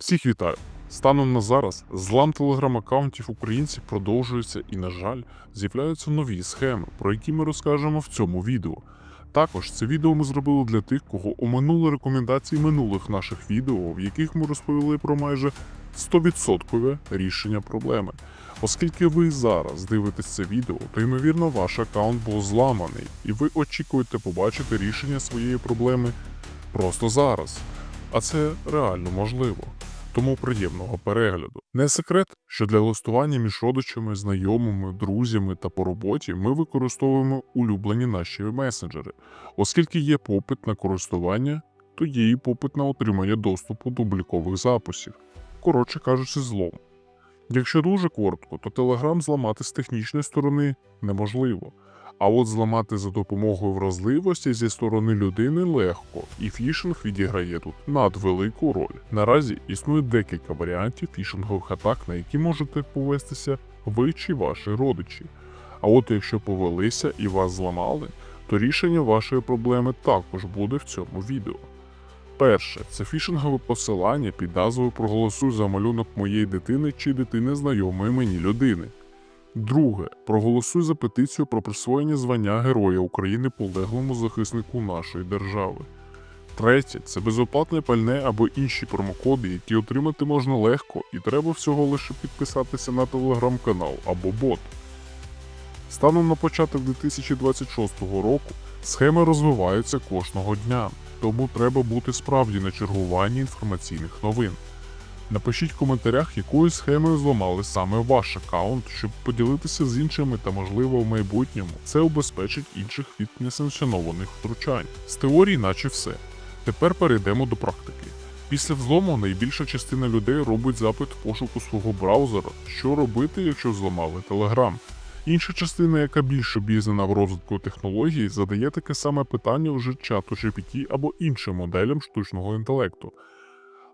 Всіх вітаю! Станом на зараз злам телеграм-аккаунтів українців продовжується і, на жаль, з'являються нові схеми, про які ми розкажемо в цьому відео. Також це відео ми зробили для тих, кого оминули рекомендації минулих наших відео, в яких ми розповіли про майже 100% рішення проблеми. Оскільки ви зараз дивитесь це відео, то ймовірно ваш аккаунт був зламаний, і ви очікуєте побачити рішення своєї проблеми просто зараз. А це реально можливо. Тому приємного перегляду. Не секрет, що для листування між родичами, знайомими, друзями та по роботі ми використовуємо улюблені наші месенджери. Оскільки є попит на користування, то є і попит на отримання доступу до облікових записів. Коротше кажучи, злом. Якщо дуже коротко, то Telegram зламати з технічної сторони неможливо. А от зламати за допомогою вразливості зі сторони людини легко, і фішинг відіграє тут надвелику роль. Наразі існує декілька варіантів фішингових атак, на які можете повестися ви чи ваші родичі. А от якщо повелися і вас зламали, то рішення вашої проблеми також буде в цьому відео. Перше це фішингове посилання під назвою Проголосуй за малюнок моєї дитини чи дитини знайомої мені людини. Друге, проголосуй за петицію про присвоєння звання Героя України полеглому захиснику нашої держави. Третє це безоплатне пальне або інші промокоди, які отримати можна легко, і треба всього лише підписатися на телеграм-канал або бот. Станом на початок 2026 року схеми розвиваються кожного дня, тому треба бути справді на чергуванні інформаційних новин. Напишіть в коментарях, якою схемою зламали саме ваш аккаунт, щоб поділитися з іншими та, можливо, в майбутньому це убезпечить інших від несанкціонованих втручань. З теорії, наче все. Тепер перейдемо до практики. Після взлому найбільша частина людей робить запит в пошуку свого браузера, що робити, якщо зламали Telegram. Інша частина, яка більш обізнана в розвитку технологій, задає таке саме питання вже чату GPT або іншим моделям штучного інтелекту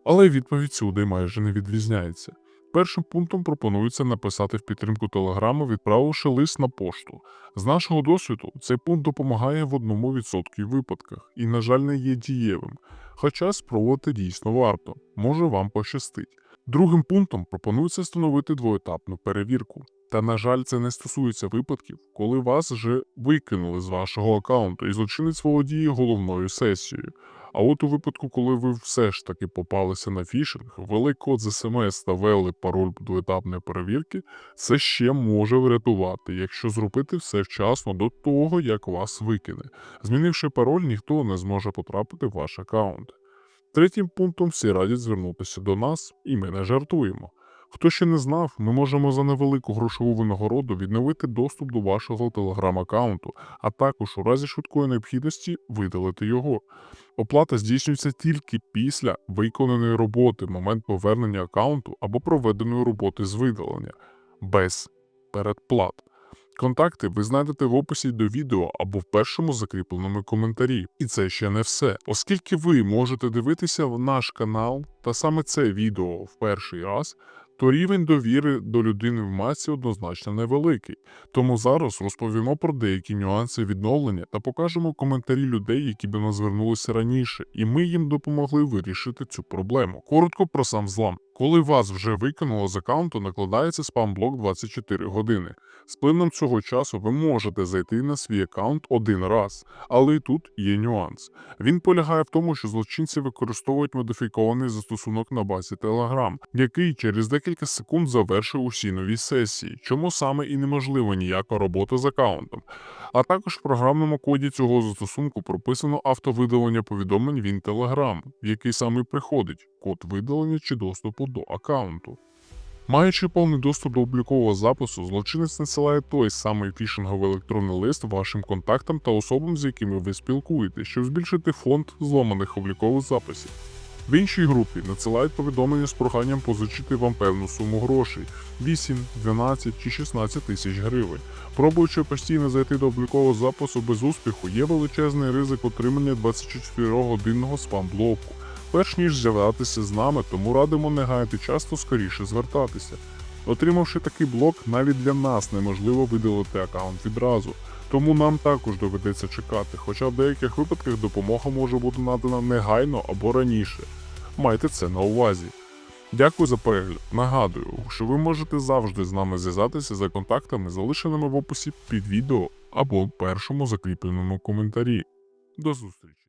але відповідь сюди майже не відрізняється. Першим пунктом пропонується написати в підтримку Телеграму, відправивши лист на пошту. З нашого досвіду цей пункт допомагає в одному відсотку випадках і, на жаль, не є дієвим. Хоча спробувати дійсно варто, може вам пощастить. Другим пунктом пропонується встановити двоетапну перевірку. Та, на жаль, це не стосується випадків, коли вас вже викинули з вашого аккаунту і злочинець володіє головною сесією. А от у випадку, коли ви все ж таки попалися на фішинг, ввели код з смс та ввели пароль двоетапної перевірки, це ще може врятувати, якщо зробити все вчасно до того, як вас викине. Змінивши пароль, ніхто не зможе потрапити в ваш аккаунт. Третім пунктом всі радять звернутися до нас, і ми не жартуємо. Хто ще не знав, ми можемо за невелику грошову винагороду відновити доступ до вашого телеграм-аккаунту, а також у разі швидкої необхідності видалити його. Оплата здійснюється тільки після виконаної роботи, момент повернення аккаунту або проведеної роботи з видалення, без передплат. Контакти ви знайдете в описі до відео або в першому закріпленому коментарі. І це ще не все. Оскільки ви можете дивитися в наш канал та саме це відео в перший раз, то рівень довіри до людини в масі однозначно невеликий. Тому зараз розповімо про деякі нюанси відновлення та покажемо коментарі людей, які до нас звернулися раніше, і ми їм допомогли вирішити цю проблему. Коротко про сам злам. Коли вас вже викинуло з аккаунту, накладається спам-блок 24 години. З плином цього часу ви можете зайти на свій аккаунт один раз, але і тут є нюанс. Він полягає в тому, що злочинці використовують модифікований застосунок на базі Telegram, який через декілька секунд завершує усі нові сесії, чому саме і неможлива ніяка робота з аккаунтом. А також в програмному коді цього застосунку прописано автовидалення повідомлень він Telegram, в який саме приходить код видалення чи доступу до аккаунту. Маючи повний доступ до облікового запису, злочинець надсилає той самий фішинговий електронний лист вашим контактам та особам, з якими ви спілкуєтесь, щоб збільшити фонд зламаних облікових записів. В іншій групі надсилають повідомлення з проханням позичити вам певну суму грошей 8, 12 чи 16 тисяч гривень. Пробуючи постійно зайти до облікового запису без успіху, є величезний ризик отримання 24-годинного спам-блоку. Перш ніж зв'язатися з нами, тому радимо не гаяти часто скоріше звертатися. Отримавши такий блок, навіть для нас неможливо видалити аккаунт відразу, тому нам також доведеться чекати, хоча в деяких випадках допомога може бути надана негайно або раніше. Майте це на увазі. Дякую за перегляд. Нагадую, що ви можете завжди з нами зв'язатися за контактами, залишеними в описі під відео або першому закріпленому коментарі. До зустрічі!